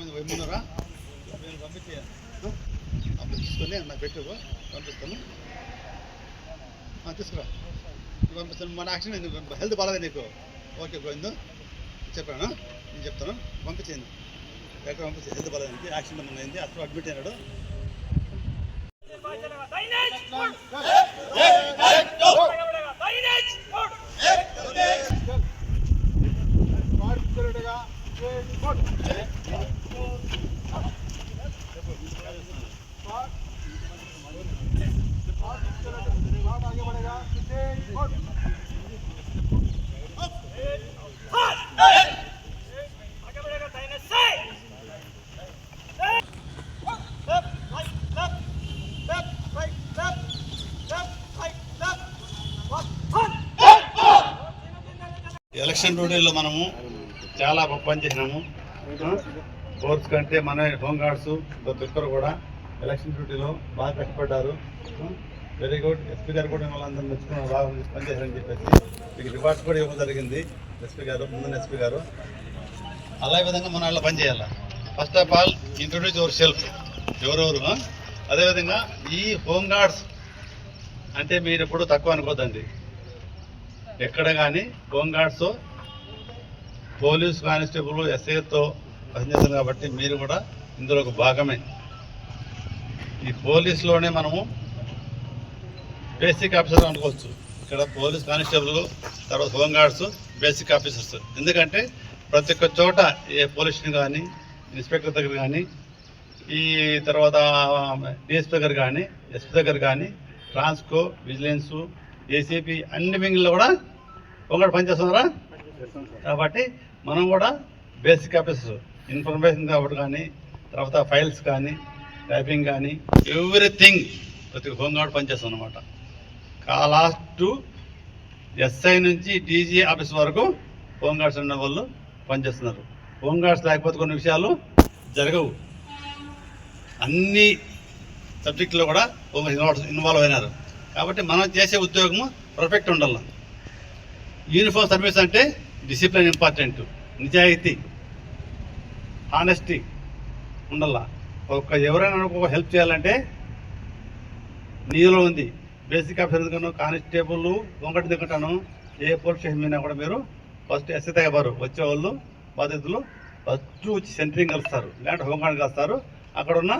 మున్నూరా నేను పంపించి. అప్పుడు తీసుకొని నాకు పెట్టు పంపిస్తాను ఆ, తీసుకురా. ఇది పంపిస్తాను. మన యాక్షన్ హెల్త్ బాగాలేదు నీకు. ఓకే గోవిందు చెప్పాను. నేను చెప్తాను. పంపించేయండి. డాక్టర్ పంపించే? హెల్త్ బాగాలేదు. యాక్సిడెంట్ మొన్న అయింది? అసలు అడ్మిట్ అయినాడు. ఎలక్షన్ డ్యూటీలో మనము చాలా పనిచేసినాము పని ఫోర్స్ కంటే మన హోంగార్డ్స్ ప్రతి ఒక్కరు కూడా ఎలక్షన్ డ్యూటీలో బాగా కష్టపడ్డారు. Very good. ఎస్పీ గారు కూడా వాళ్ళందరూ మెచ్చుకున్న బాగా పనిచేశారని చెప్పేసి మీకు రివార్డ్స్ కూడా ఇవ్వడం జరిగింది ఎస్పీ గారు ముందున్న ఎస్పీ గారు. అలా విధంగా మన వాళ్ళు పనిచేయాలి first of all introduce yourself ఎవరెవరు? అదేవిధంగా ఈ హోంగార్డ్స్ అంటే మీరు ఎప్పుడు తక్కువ అనుకోద్దండి. ఎక్కడ కానీ హోంగార్డ్స్ పోలీస్ కానిస్టేబుల్ ఎస్ఐతో పనిచేస్తారు కాబట్టి మీరు కూడా ఇందులో ఒక భాగమే. ఈ పోలీస్లోనే మనము బేసిక్ ఆఫీసర్ అనుకోవచ్చు. ఇక్కడ పోలీస్ కానిస్టేబుల్ తర్వాత హోంగార్డ్స్ బేసిక్ ఆఫీసర్స్. ఎందుకంటే ప్రతి ఒక్క చోట ఏ పోలీస్ స్టేషన్ కానీ ఇన్స్పెక్టర్ దగ్గర కానీ ఈ తర్వాత డిఎస్పీ దగ్గర కానీ ఎస్పీ దగ్గర కానీ ట్రాన్స్కో విజిలెన్స్ ఏసీపీ అన్ని వింగ్లో కూడా ఒకటి పనిచేస్తున్నారా? కాబట్టి మనం కూడా బేసిక్ ఆఫీస్ ఇన్ఫర్మేషన్ కాబట్టి కానీ తర్వాత ఫైల్స్ కానీ టైపింగ్ కానీ ఎవ్రీథింగ్ ప్రతి హోంగార్డ్ పనిచేస్తాం అనమాట లాస్ట్ ఎస్ఐ నుంచి డీజీ ఆఫీస్ వరకు హోంగార్డ్స్ ఉన్న వాళ్ళు పనిచేస్తున్నారు. హోంగార్డ్స్ లేకపోతే కొన్ని విషయాలు జరగవు. అన్ని సబ్జెక్టులో కూడా హోంగార్డ్స్ ఇన్వాల్వ్ అయినారు. కాబట్టి మనం చేసే ఉద్యోగము పర్ఫెక్ట్ ఉండాలి. యూనిఫామ్ సర్వీస్ అంటే డిసిప్లిన్ ఇంపార్టెంట్ నిజాయితీ హానెస్టీ ఉండాలా. ఒక ఎవరైనా ఒక హెల్ప్ చేయాలంటే నీలో ఉంది. బేసిక్ ఆఫీసర్ ఎందుకను కానిస్టేబుల్ ఒకటి దిగుతాను ఏ పోలీస్ స్టేషన్ మీద కూడా మీరు ఫస్ట్ ఎస్ఐ తగ్గబారు వచ్చేవాళ్ళు బాధితులు ఫస్ట్ వచ్చి సెంటరింగ్ కలుస్తారు. లేదంటే హోంగార్డ్ కలుస్తారు. అక్కడ ఉన్న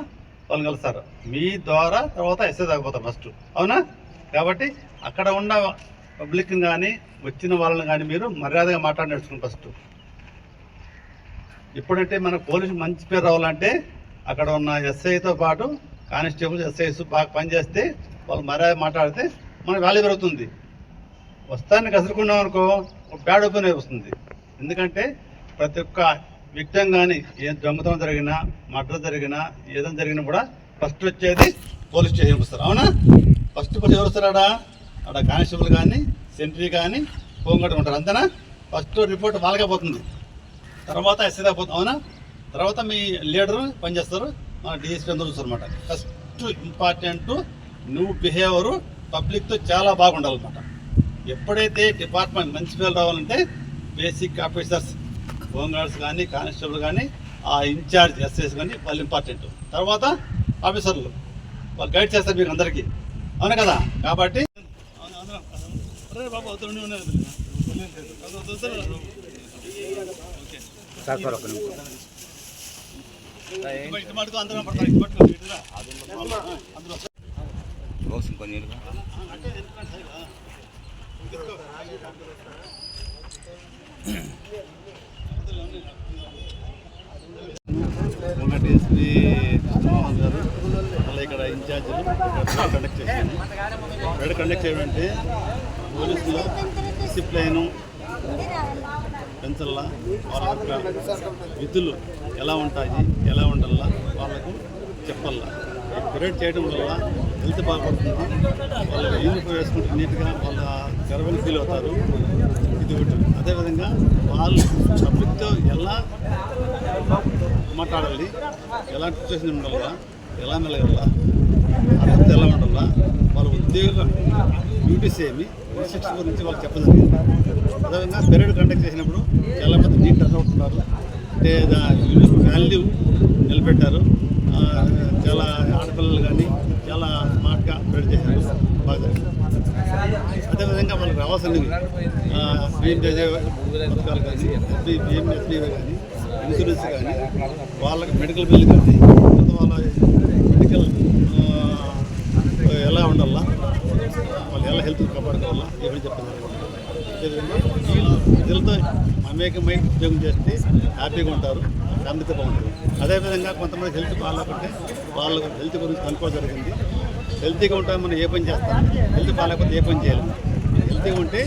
వాళ్ళు కలుస్తారు. మీ ద్వారా తర్వాత ఎస్ఐ తగ్గిపోతారు ఫస్ట్ అవునా? కాబట్టి అక్కడ ఉన్న పబ్లిక్ని కానీ వచ్చిన వాళ్ళని కానీ మీరు మర్యాదగా మాట్లాడి నేర్చుకుని ఫస్ట్. ఇప్పుడంటే మన పోలీసు మంచి పేరు రావాలంటే అక్కడ ఉన్న ఎస్ఐతో పాటు కానిస్టేబుల్ ఎస్ఐస్ బాగా పనిచేస్తే వాళ్ళు మర్యాద మాట్లాడితే మనకు వాల్యూ పెరుగుతుంది. వస్తాన్ని కసురుకున్నాం అనుకో ఒక బ్యాడ్ ఒపీనియన్ వస్తుంది. ఎందుకంటే ప్రతి ఒక్క విక్టం కానీ ఏ దొంగతనం జరిగినా మర్డర్ జరిగినా ఏదైనా జరిగినా కూడా ఫస్ట్ వచ్చేది పోలీస్ స్టేషన్కి వస్తారు. అవునా? ఫస్ట్ ఫస్ట్ ఎవరు వస్తారా? అక్కడ కానిస్టేబుల్ కానీ సెంట్రీ కానీ హోంగార్డ్ ఉంటారు. అంతేనా? ఫస్ట్ రిపోర్ట్ వాళ్ళకే పోతుంది. తర్వాత ఎస్ఐ పోతుంది. అవునా? తర్వాత మీ లీడర్ పనిచేస్తారు. మన డిఎస్పీ అందరూ చూస్తారు అనమాట ఫస్ట్ ఇంపార్టెంట్ నువ్వు బిహేవియర్ పబ్లిక్తో చాలా బాగుండాలన్నమాట. ఎప్పుడైతే డిపార్ట్మెంట్ మంచి పేరు రావాలంటే బేసిక్ ఆఫీసర్స్ హోంగార్డ్స్ కానీ కానిస్టేబుల్ కానీ ఆ ఇన్ఛార్జ్ ఎస్ఎస్ కానీ వాళ్ళు ఇంపార్టెంట్. తర్వాత ఆఫీసర్లు. వాళ్ళు గైడ్ చేస్తారు మీకు అందరికీ. అవును కదా? కాబట్టి సరిగా. తీసుకో. ఒకటి ఎస్పీ కృష్ణమోహన్ గారు మళ్ళీ ఇక్కడ ఇన్ఛార్జీలు కండక్ట్ ఇక్కడ కండక్ట్ చేయడం అంటే పోలీసులు డిసిప్లైను పెంచల్లా వాళ్ళ యొక్క విధులు ఎలా ఉంటాయి ఎలా ఉండాలా వాళ్ళకు చెప్పాలా. ఈ పరేడ్ చేయడం వల్ల హెల్త్ బాగుపడుతుంది. వాళ్ళు యూనిఫామ్ వేసుకుంటే నీట్గా వాళ్ళ గర్వాన్ని ఫీల్ అవుతారు. ఇది ఒకటి. అదేవిధంగా వాళ్ళు పబ్లిక్తో ఎలా మాట్లాడాలి ఎలాంటి సిచ్యువేషన్ ఉండాలా ఎలా మెలగాల అర్థం ఎలా ఉండాలా వాళ్ళ ఉద్యోగ డ్యూటీస్ ఏమి ఇన్స్ట్రక్షన్ గురించి వాళ్ళు చెప్పడం అదేవిధంగా పెరేడ్ కండక్ట్ చేసినప్పుడు చాలా మంది నీట్ రన్ అవుతున్నారు. పెట్టే వాల్యూ నిలబెట్టారు. చాలా ఆడపిల్లలు కానీ చాలా స్మార్ట్గా ప్రిపేర్ చేశారు. బాగా అదేవిధంగా వాళ్ళకి రావాల్సినవి బిఎంజే పథకాలు కానీ ఎస్బీ బిఎంఎస్బీ కానీ ఇన్సూరెన్స్ కానీ వాళ్ళకి మెడికల్ బిల్లు కానీ వాళ్ళ ఎలా ఉండాలా? వాళ్ళు ఎలా హెల్త్ కాపాడుకోవాలా? ఇవన్నీ చెప్పారు అదేవిధంగా వీళ్ళు మమేకమై ఉద్యోగం చేస్తే హ్యాపీగా ఉంటారు ఫ్యామిలీతో బాగుంటుంది అదేవిధంగా కొంతమంది హెల్త్ బాగాలేకుంటే వాళ్ళ హెల్త్ గురించి కనుక్కో జరిగింది. హెల్తీగా ఉంటే మనం ఏ పని చేస్తాం? హెల్త్ బాగాలేకపోతే ఏ పని చేయలేము హెల్తీగా ఉంటే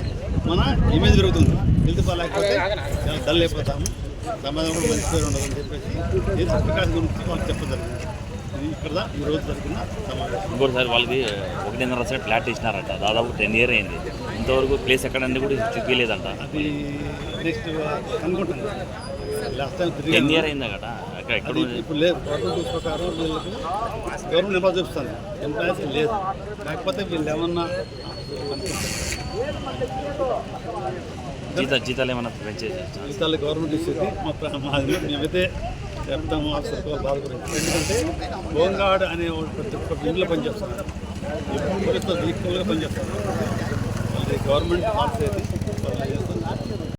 మన ఇమేజ్ పెరుగుతుంది. హెల్త్ బాగాలేకపోతే చాలా డల్ అయిపోతాము. సమాజం కూడా మంచి పేరు ఉండదని చెప్పేసి ఈ సర్టిఫికేట్ గురించి వాళ్ళు చెప్పడం ఇంకోటిసారి వాళ్ళకి ఒకటిన్నర సైడ్ ఫ్లాట్ ఇచ్చినారంట. దాదాపు టెన్ ఇయర్ అయింది. ఇంతవరకు ప్లేస్ ఎక్కడండి కూడా చూపించలేదంట టెన్ ఇయర్ అయిందా కదా? అక్కడ ఎక్కడ ఇప్పుడు లేదు. గవర్నమెంట్ ప్రకారం వీళ్ళకి గవర్నమెంట్ ఎంప్లాయీస్ లేదు. లేకపోతే వీళ్ళు ఏమన్నా జీత జీతాలు ఏమైనా పెంచేసి జీతాలు గవర్నమెంట్ ఇచ్చేది. మా మేమైతే చెప్తాము అసలు బాధ గురించి ఎందుకంటే హోంగార్డ్ అనే ప్రతి ఒక్క ఇంట్లో పనిచేస్తున్నారు. పోలీసుతో ఈక్వల్గా పనిచేస్తున్నారు. వాళ్ళది గవర్నమెంట్ మార్చేది వాళ్ళు చేస్తున్నారు